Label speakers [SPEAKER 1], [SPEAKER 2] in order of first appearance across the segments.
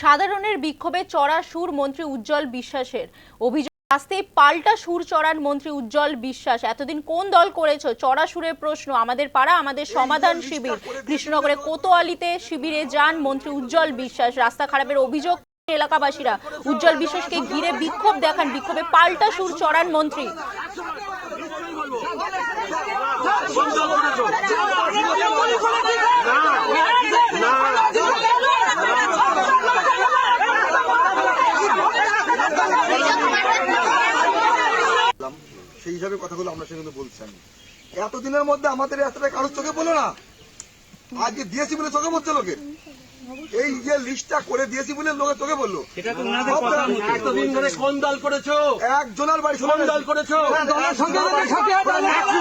[SPEAKER 1] সাধারণের বিক্ষোভে চড়া সুর মন্ত্রী উজ্জ্বল বিশ্বাসের। অভিযোগ আসতেই পাল্টা সুর চড়ান মন্ত্রী উজ্জ্বল বিশ্বাস। এতদিন কোন দল করেছ? চড়া সুরের প্রশ্ন। আমাদের পাড়া আমাদের সমাধান শিবির। কৃষ্ণনগরে কোতোয়ালিতে শিবিরে যান মন্ত্রী উজ্জ্বল বিশ্বাস। রাস্তা খারাপের অভিযোগ এলাকাবাসীরা। উজ্জ্বল বিশ্বাসকে ঘিরে বিক্ষোভ দেখান। বিক্ষোভে পাল্টা সুর চড়ান মন্ত্রী।
[SPEAKER 2] বললাম, সেই হিসাবে কথাগুলো আমরা সেগুলো বলছি আমি এতদিনের মধ্যে আমাদের রাস্তাটা কারোর চোখে পড়ল না আজকে দিয়েছি বলে চোখে পড়ছে লোকের এই যে লিস্টটা করে দিয়েছি বলে লোকের চোখে পড়ল
[SPEAKER 3] এটা তো ওনাদের কথা মতো।
[SPEAKER 4] এতদিন ধরে কোন দল করেছ
[SPEAKER 2] একজনের বাড়ি
[SPEAKER 4] কোন দল করেছ
[SPEAKER 2] দলের সঙ্গে
[SPEAKER 4] একশো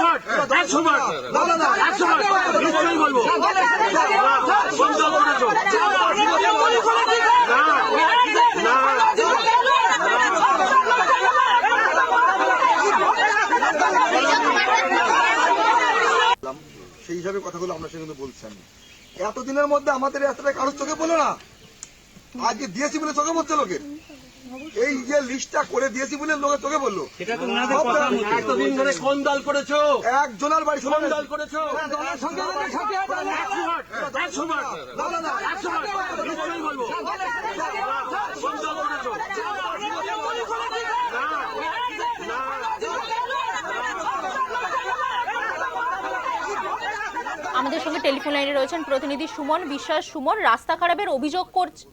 [SPEAKER 4] বার, একশো বার,
[SPEAKER 2] না না না
[SPEAKER 4] একশো বার, নিশ্চয়ই বলব। কোন দল করেছ? না, না,
[SPEAKER 2] বললাম, সেই হিসাবে কথাগুলো আমরা সেগুলো বলছি আমি। এতদিনের মধ্যে আমাদের এই রাস্তাটা কারোর চোখে পড়ল না? আজকে দিয়েছি বলে চোখে পড়ছে লোকের এই যে লিস্টটা করে দিয়েছি বলে লোকের চোখে পড়ল।
[SPEAKER 3] মতো।
[SPEAKER 4] এতদিন ধরে কোন দল করেছ?
[SPEAKER 2] একজনের বাড়ি
[SPEAKER 4] কোন দল করেছ?
[SPEAKER 2] না না না
[SPEAKER 4] একশো বার, নিশ্চয়ই বলব। কোন দল করেছ?
[SPEAKER 1] আমাদের সঙ্গে টেলিফোন লাইনে রয়েছেন প্রতিনিধি সুমন বিশ্বাস সুমন রাস্তা খারাপের অভিযোগ করছে।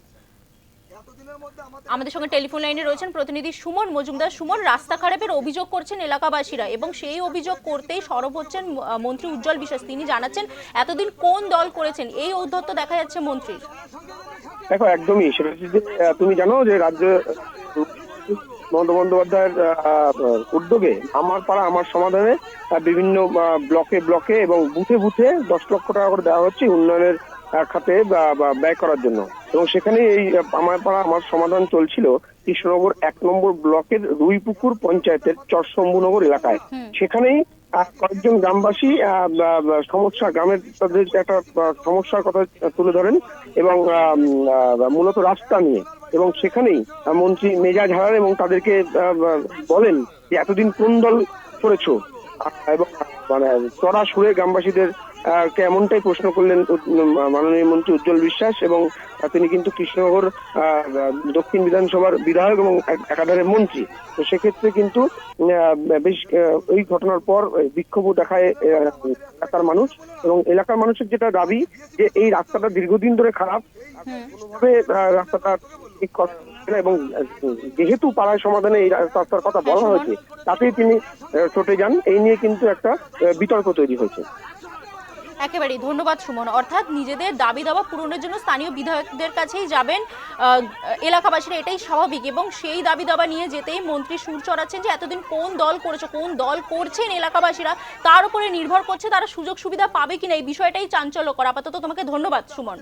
[SPEAKER 2] আমাদের
[SPEAKER 1] সঙ্গে টেলিফোন লাইনে রয়েছেন প্রতিনিধি সুমন মজুমদার সুমন রাস্তা খারাপের অভিযোগ করছেন এলাকাবাসীরা এবং সেই অভিযোগ করতেই সরব হচ্ছেন মন্ত্রী উজ্জ্বল বিশ্বাস। তিনি জানাচ্ছেন এতদিন কোন দল করেছেন? এই ঔদ্ধত্য দেখা যাচ্ছে মন্ত্রীর।
[SPEAKER 5] দেখো একদমই সেটা হচ্ছে যে, তুমি জানো যে রাজ্য মমতা বন্দ্যোপাধ্যায়ের উদ্যোগে আমার পাড়া আমার সমাধানে বিভিন্ন ব্লকে ব্লকে এবং বুথে বুথে দশ লক্ষ টাকা করে দেওয়া হচ্ছে উন্নয়নের খাতে ব্যয় করার জন্য। এবং সেখানে এই আমার পাড়া আমার সমাধান চলছিল কৃষ্ণনগর এক নম্বর ব্লকের রুইপুকুর পঞ্চায়েতের চরশম্ভুনগর এলাকায়। সেখানেই কয়েকজন গ্রামবাসী সমস্যা গ্রামের তাদের একটা সমস্যার কথা তুলে ধরেন এবং মূলত রাস্তা নিয়ে। এবং সেখানেই মন্ত্রী মেজাজ হারান এবং তাদেরকে বলেন যে এতদিন কোন দল করেছ? এবং মানে চড়া সুরে গ্রামবাসীদের এমনটাই প্রশ্ন করলেন মাননীয় মন্ত্রী উজ্জ্বল বিশ্বাস এবং তিনি কিন্তু কৃষ্ণনগর দক্ষিণ বিধানসভার বিধায়ক এবং এক- একাধারে মন্ত্রী। তো সেক্ষেত্রে কিন্তু বেশ ওই ঘটনার পর আহ, বিক্ষোভও দেখায় এলাকার মানুষ এবং এলাকার মানুষের যেটা দাবি যে এই রাস্তাটা দীর্ঘদিন ধরে খারাপ কোনোভাবে রাস্তাটা ঠিক করা এবং যেহেতু পাড়ায় সমাধানে এই রাস্তার কথা বলা হয়েছে, তাতেই তিনি চটে যান। এই নিয়ে কিন্তু একটা বিতর্ক তৈরি হয়েছে।
[SPEAKER 1] একেবারেই। ধন্যবাদ, সুমন। অর্থাৎ নিজেদের দাবি দাবা পূরণের জন্য স্থানীয় বিধায়কদের কাছেই যাবেন এলাকাবাসীরা। এটাই স্বাভাবিক এবং সেই দাবি দাবা নিয়ে যেতেই মন্ত্রী সুর চড়াচ্ছেন যে এতদিন কোন দল করেছে, কোন দল করছেন এলাকাবাসীরা, তার উপরে নির্ভর করছে তারা সুযোগ সুবিধা পাবে কিনা, এই বিষয়টাই চাঞ্চল্যকর। আপাতত তোমাকে ধন্যবাদ, সুমন।